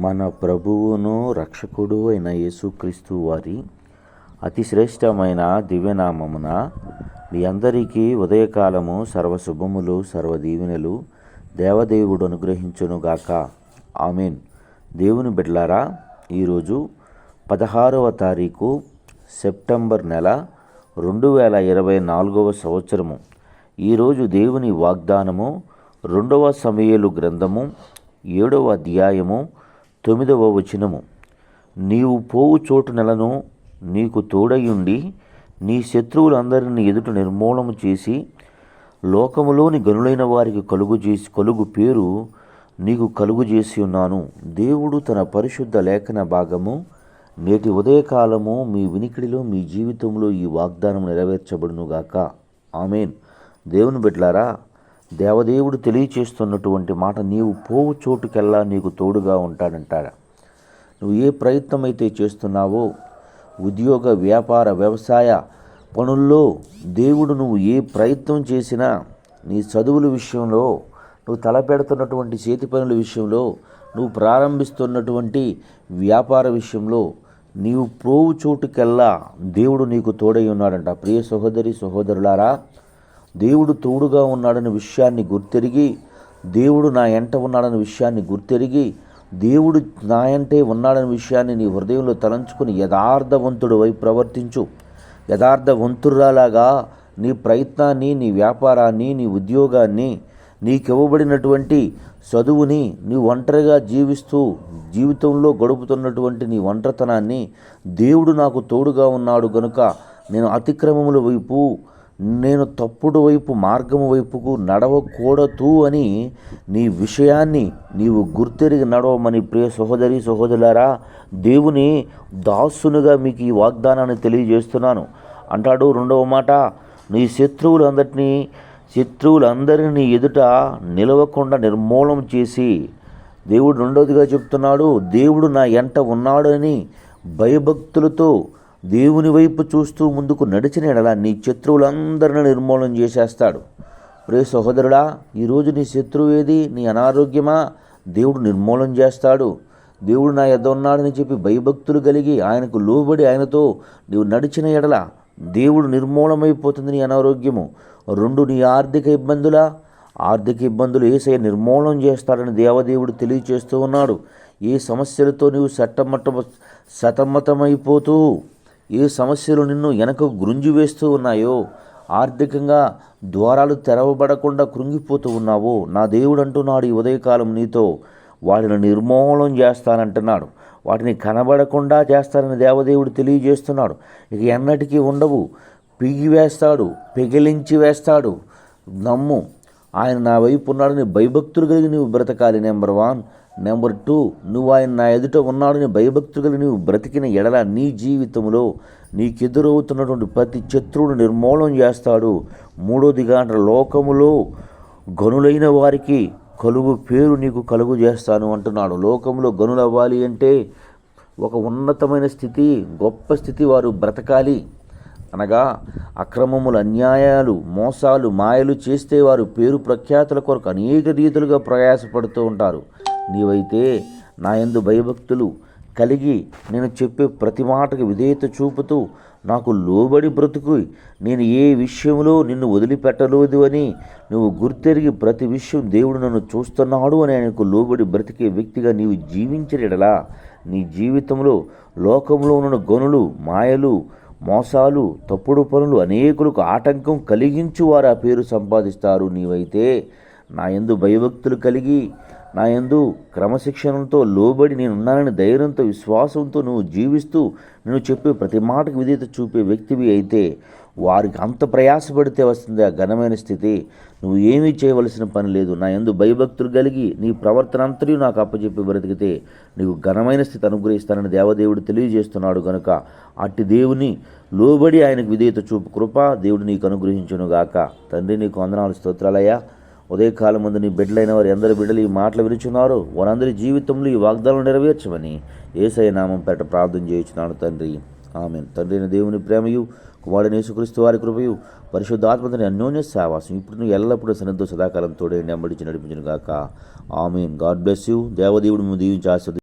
మన ప్రభువును రక్షకుడు అయిన యేసుక్రీస్తు వారి అతి శ్రేష్టమైన దివ్యనామమున మీ అందరికీ ఉదయకాలము సర్వశుభములు సర్వదీవెనలు దేవదేవుడు అనుగ్రహించునుగాక ఆమెన్. దేవుని బిడ్లారా ఈరోజు పదహారవ తారీఖు సెప్టెంబర్ నెల రెండు వేల ఇరవై నాలుగవ సంవత్సరము. ఈరోజు దేవుని వాగ్దానము రెండవ సమయలు గ్రంథము ఏడవ అధ్యాయము తొమ్మిదవ వచనము. నీవు పోవు చోటు నెలను నీకు తోడయుండి నీ శత్రువులందరినీ ఎదుట నిర్మూలము చేసి లోకములోని గనులైన వారికి కలుగు చేసి కలుగు పేరు నీకు కలుగు చేసి ఉన్నాను. దేవుడు తన పరిశుద్ధ లేఖన భాగము నేటి ఉదయకాలము మీ వినికిడిలో మీ జీవితంలో ఈ వాగ్దానం నెరవేర్చబడునుగాక. ఆమెన్. దేవుని బిడ్లారా దేవదేవుడు తెలియచేస్తున్నటువంటి మాట నీవు పోవు చోటుకెల్లా నీకు తోడుగా ఉంటాడంటాడు. నువ్వు ఏ ప్రయత్నం అయితే చేస్తున్నావో ఉద్యోగ వ్యాపార వ్యవసాయ పనుల్లో దేవుడు నువ్వు ఏ ప్రయత్నం చేసినా నీ చదువుల విషయంలో నువ్వు తలపెడుతున్నటువంటి చేతి పనుల విషయంలో నువ్వు ప్రారంభిస్తున్నటువంటి వ్యాపార విషయంలో నీవు పోవు చోటుకెల్లా దేవుడు నీకు తోడై ఉన్నాడంట. ప్రియ సహోదరి సహోదరులారా దేవుడు తోడుగా ఉన్నాడనే విషయాన్ని గుర్తెరిగి దేవుడు నా ఎంట ఉన్నాడనే విషయాన్ని గుర్తెరిగి దేవుడు నా ఎంటే ఉన్నాడనే విషయాన్ని నీ హృదయంలో తలంచుకుని యథార్థవంతుడు వై ప్రవర్తించు. యథార్థవంతురాలాగా నీ ప్రయత్నాన్ని నీ వ్యాపారాన్ని నీ ఉద్యోగాన్ని నీకివ్వబడినటువంటి చదువుని నీ ఒంటరిగా జీవిస్తూ జీవితంలో గడుపుతున్నటువంటి నీ ఒంటరితనాన్ని దేవుడు నాకు తోడుగా ఉన్నాడు గనుక నేను అతిక్రమముల వైపు నేను తప్పుడు వైపు మార్గము వైపుకు నడవకూడదు అని నీ విషయాన్ని నీవు గుర్తెరిగి నడవమని ప్రియ సహోదరి సహోదరులారా దేవుని దాసునుగా మీకు ఈ వాగ్దానాన్ని తెలియజేస్తున్నాను. అంటాడు రెండవ మాట నీ శత్రువులందరినీ శత్రువులందరినీ ఎదుట నిలవకుండా నిర్మూలం చేసి దేవుడు రెండవదిగా చెప్తున్నాడు దేవుడు నా ఎంట ఉన్నాడని భయభక్తులతో దేవుని వైపు చూస్తూ ముందుకు నడిచిన ఎడల నీ శత్రువులందరిని నిర్మూలన చేసేస్తాడు. ప్రే సహోదరుడా ఈరోజు నీ శత్రువు ఏది నీ అనారోగ్యమా? దేవుడు నిర్మూలన చేస్తాడు. దేవుడు నా ఎద్ద ఉన్నాడని చెప్పి భయభక్తులు కలిగి ఆయనకు లోబడి ఆయనతో నీవు నడిచిన ఎడల దేవుడు నిర్మూలమైపోతుంది నీ అనారోగ్యము. రెండు నీ ఆర్థిక ఇబ్బందుల ఆర్థిక ఇబ్బందులు ఏసై నిర్మూలనం చేస్తాడని దేవదేవుడు తెలియచేస్తూ ఉన్నాడు. ఏ సమస్యలతో నీవు సట్టమట్ట సతమతమైపోతూ ఏ సమస్యలు నిన్ను వెనక గురుంజి వేస్తూ ఉన్నాయో ఆర్థికంగా ద్వారాలు తెరవబడకుండా కృంగిపోతూ ఉన్నావో నా దేవుడు అంటున్నాడు ఈ ఉదయకాలం నీతో. వాటిని నిర్మూలం చేస్తానంటున్నాడు. వాటిని కనబడకుండా చేస్తానని దేవదేవుడు తెలియజేస్తున్నాడు. ఇక ఎన్నటికీ ఉండవు. పిగివేస్తాడు పెగిలించి వేస్తాడు. నమ్ము ఆయన నా వైపు ఉన్నాడని భయభక్తులు కలిగి నువ్వు బ్రతకాలి నెంబర్ వన్. నెంబర్ టూ నువ్వు ఆయన నా ఎదుట ఉన్నాడని భయభక్తులు నీవు బ్రతికిన ఎడల నీ జీవితంలో నీకెదురవుతున్నటువంటి ప్రతి శత్రువును నిర్మూలం చేస్తాడు. మూడోదిగా అంటే లోకములో గనులైన వారికి కలుగు పేరు నీకు కలుగు చేస్తాను అంటున్నాడు. లోకంలో గనులవ్వాలి అంటే ఒక ఉన్నతమైన స్థితి గొప్ప స్థితి వారు బ్రతకాలి. అనగా అక్రమములు అన్యాయాలు మోసాలు మాయలు చేస్తే వారు పేరు ప్రఖ్యాతుల కొరకు అనేక రీతులుగా ప్రయాసపడుతూ ఉంటారు. నీవైతే నా యందు భయభక్తులు కలిగి నేను చెప్పే ప్రతి మాటకు విధేయత చూపుతూ నాకు లోబడి బ్రతుకు. నేను ఏ విషయంలో నిన్ను వదిలిపెట్టలేదు అని నువ్వు గుర్తెరిగి ప్రతి విషయం దేవుడు నన్ను చూస్తున్నాడు అని ఆయనకు లోబడి బ్రతికే వ్యక్తిగా నీవు జీవించలేడలా నీ జీవితంలో లోకంలో ఉన్న గనులు మాయలు మోసాలు తప్పుడు పనులు అనేకులకు ఆటంకం కలిగించు వారు ఆ పేరు సంపాదిస్తారు. నీవైతే నా ఎందు భయభక్తులు కలిగి నా యందు క్రమశిక్షణతో లోబడి నేనున్నానని ధైర్యంతో విశ్వాసంతో నువ్వు జీవిస్తూ నేను చెప్పే ప్రతి మాటకు విధేయత చూపే వ్యక్తివి అయితే వారికి అంత ప్రయాసపడితే వస్తుంది ఆ ఘనమైన స్థితి? నువ్వు ఏమీ చేయవలసిన పని లేదు. నా ఎందు భయభక్తులు కలిగి నీ ప్రవర్తన అంతరియు నాకు అప్పచెప్పి బ్రతికితే నీకు ఘనమైన స్థితి అనుగ్రహిస్తానని దేవదేవుడు తెలియజేస్తున్నాడు కనుక అట్టి దేవుని లోబడి ఆయనకు విధేయత చూపు కృప దేవుడు నీకు అనుగ్రహించునుగాక. తండ్రి నీకు వందనాలు స్తోత్రాలయ్యా. ఉదయకాలం ముందు నీ బిడ్డలైన వారు ఎందరు బిడ్డలు ఈ మాటలు వినుచున్నారు. వారందరి జీవితంలో ఈ వాగ్దానం నెరవేర్చమని ఏసయ నామం పేట ప్రార్థన చేయించున్నాను తండ్రి. ఆమె తండ్రి అయిన దేవుని ప్రేమయు కుమారుని యేసుక్రీస్తు వారి కృపయు పరిశుద్ధాత్మతని అన్యోన్య సావాసం. ఇప్పుడు నువ్వు ఎల్లప్పుడూ సన్నద్ధ సదాకాలం తోడే నెంబడించి నడిపించిన గాక ఆమెన్. God bless you. దేవదేవుడు దీవించి ఆస్వాది